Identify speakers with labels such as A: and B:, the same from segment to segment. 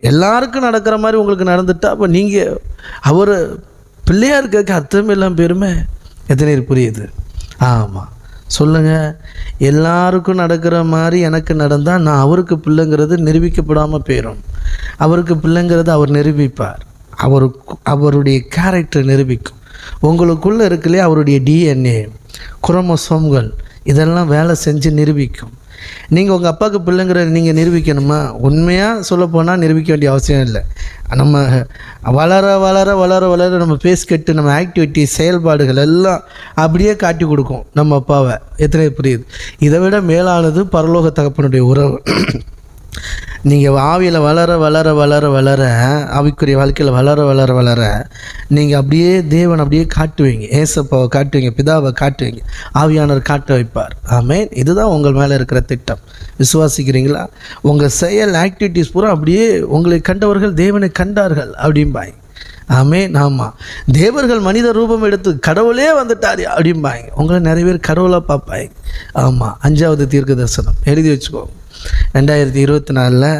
A: எல்லாருக்கும் நடக்கிற மாதிரி உங்களுக்கு நடந்துட்டா அப்போ நீங்கள் அவர் பிள்ளையாக இருக்க அர்த்தம் இல்லாமல் பெருமை எத்தனை புரியுது? ஆமாம் சொல்லுங்கள் எல்லாருக்கும் நடக்கிற மாதிரி எனக்கு நடந்தால் நான் அவருக்கு பிள்ளைங்கிறது நிரூபிக்கப்படாமல் போயிடும் அவருக்கு பிள்ளைங்கிறது அவர் நிரூபிப்பார். அவருக்கு அவருடைய கேரக்டர் நிரூபிக்கும். உங்களுக்குள்ளே இருக்கலையே அவருடைய டிஎன்ஏ குரோமோசோம்கள் இதெல்லாம் வேலை செஞ்சு நிரூபிக்கும். நீங்கள் உங்கள் அப்பாவுக்கு பிள்ளைங்கிற நீங்கள் நிரூபிக்கணுமா? உண்மையாக சொல்லப்போனால் நிரூபிக்க வேண்டிய அவசியம் இல்லை. நம்ம வளர வளர வளர வளர நம்ம பேஸ் கட்டு நம்ம ஆக்டிவிட்டி செயல்பாடுகள் எல்லாம் அப்படியே காட்டி கொடுக்கும் நம்ம அப்பாவை. எத்தனை புரியுது? இதை விட மேலானது பரலோக தகப்பனுடைய உறவு. நீங்கள் ஆவியில் வளர வளர வளர வளர ஆவிக்குரிய வாழ்க்கையில் வளர வளர வளர நீங்கள் அப்படியே தேவன் அப்படியே காட்டுவீங்க. ஏசப்பாவை காட்டுவீங்க பிதாவை காட்டுவீங்க. ஆவியானவர் காட்ட வைப்பார். ஆமென். இதுதான் உங்கள் மேலே இருக்கிற திட்டம். விசுவாசிக்கிறீங்களா? உங்கள் செயல் ஆக்டிவிட்டீஸ் பூரா அப்படியே உங்களை கண்டவர்கள் தேவனை கண்டார்கள் அப்படிம்பாய் ஆமென். ஆமாம் தேவர்கள் மனித ரூபம் எடுத்து கடவுளே வந்துட்டார் அப்படிம்பாங்க. உங்களை நிறைய பேர் கடவுளாக பார்ப்பாங்க. ஆமாம் அஞ்சாவது தீர்க்க தரிசனம் எழுதி வச்சுக்கோங்க. ரெண்டாயிரத்தி இருபத்தி நாலில்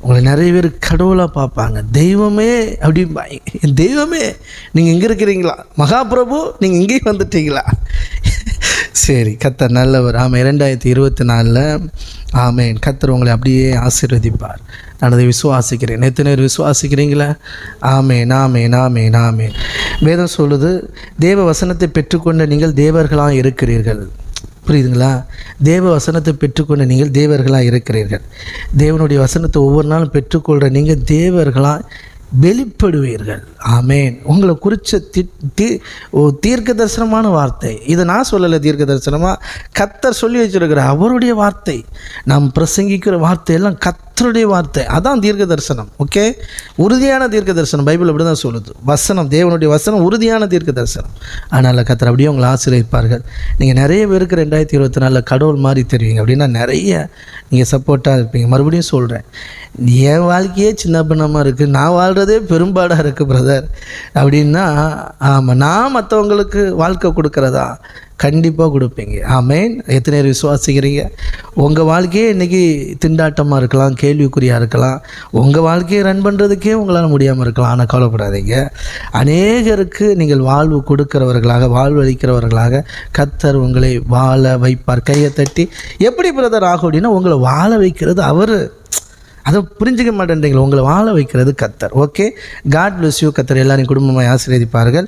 A: உங்களை நிறைய பேர் கடவுளாக பார்ப்பாங்க. தெய்வமே அப்படிம்பாங்க தெய்வமே நீங்கள் இங்கே இருக்கிறீங்களா? மகாபிரபு நீங்கள் இங்கேயும் வந்துட்டீங்களா? சரி கத்தர் நல்லவர். ஆமாம் இரண்டாயிரத்தி இருபத்தி நாலில் ஆமேன். கத்தர் உங்களை அப்படியே ஆசீர்வதிப்பார். நான் அதை விசுவாசிக்கிறேன். எத்தனை பேர் விசுவாசிக்கிறீங்களா? ஆமே நாமே நாமே நாமே வேதம் சொல்லுது தேவ வசனத்தை பெற்றுக்கொண்ட நீங்கள் தேவர்களாக இருக்கிறீர்கள். புரியுதுங்களா? தேவ வசனத்தை பெற்றுக்கொண்ட நீங்கள் தேவர்களாக இருக்கிறீர்கள். தேவனுடைய வசனத்தை ஒவ்வொரு நாளும் பெற்றுக்கொள்கிற நீங்கள் தேவர்களாக வெளிப்படுவீர்கள். ஆமேன். உங்களை குறித்த தி தீ ஓ தீர்க்க தரிசனமான வார்த்தை. இதை நான் சொல்லலை தீர்க்க தரிசனமாக கத்தர் சொல்லி வச்சிருக்கிற அவருடைய வார்த்தை. நாம் பிரசங்கிக்கிற வார்த்தையெல்லாம் கத் கத்தருடைய வார்த்தை. அதான் தீர்க்க தரிசனம் ஓகே? உறுதியான தீர்க்க தரிசனம் பைபிள் அப்படி தான் சொல்லுது. வசனம் தேவனுடைய வசனம் உறுதியான தீர்க்க தரிசனம் அதனால் கத்தர் அப்படியே உங்களை ஆசிரியப்பார்கள் நீங்கள் நிறைய பேருக்கு ரெண்டாயிரத்தி இருபத்தி நாலில் கடவுள் மாதிரி தெரிவிங்க அப்படின்னா நிறைய நீங்கள் சப்போர்ட்டாக இருப்பீங்க. மறுபடியும் சொல்கிறேன் என் வாழ்க்கையே சின்ன பின்னமாக இருக்குது நான் வாழ்கிறதே பெரும்பாடாக இருக்குது பிரதர் அப்படின்னா ஆமாம் நான் மற்றவங்களுக்கு வாழ்க்கை கொடுக்குறதா? கண்டிப்பாக கொடுப்பீங்க. ஆமேன். எத்தனை பேர் விசுவாசிக்கிறீங்க? உங்கள் வாழ்க்கையே இன்றைக்கி திண்டாட்டமாக இருக்கலாம் கேள்விக்குறியாக இருக்கலாம். உங்கள் வாழ்க்கையை ரன் பண்ணுறதுக்கே உங்களால் முடியாமல் இருக்கலாம். ஆனால் கவலைப்படாதீங்க. அநேகருக்கு நீங்கள் வாழ்வு கொடுக்கிறவர்களாக வாழ்வளிக்கிறவர்களாக கத்தர் உங்களை வாழ வைப்பார். கையை தட்டி எப்படி பிரதர் ஆகும் அப்படின்னா உங்களை வாழ வைக்கிறது அவர். அதை புரிஞ்சுக்க மாட்டேன்றீங்களா உங்களை வாழ வைக்கிறது கத்தர். ஓகே காட் பிளஸ் யூ கத்தர் எல்லாரையும் குடும்பமாக ஆசீர்வதிப்பார்கள்.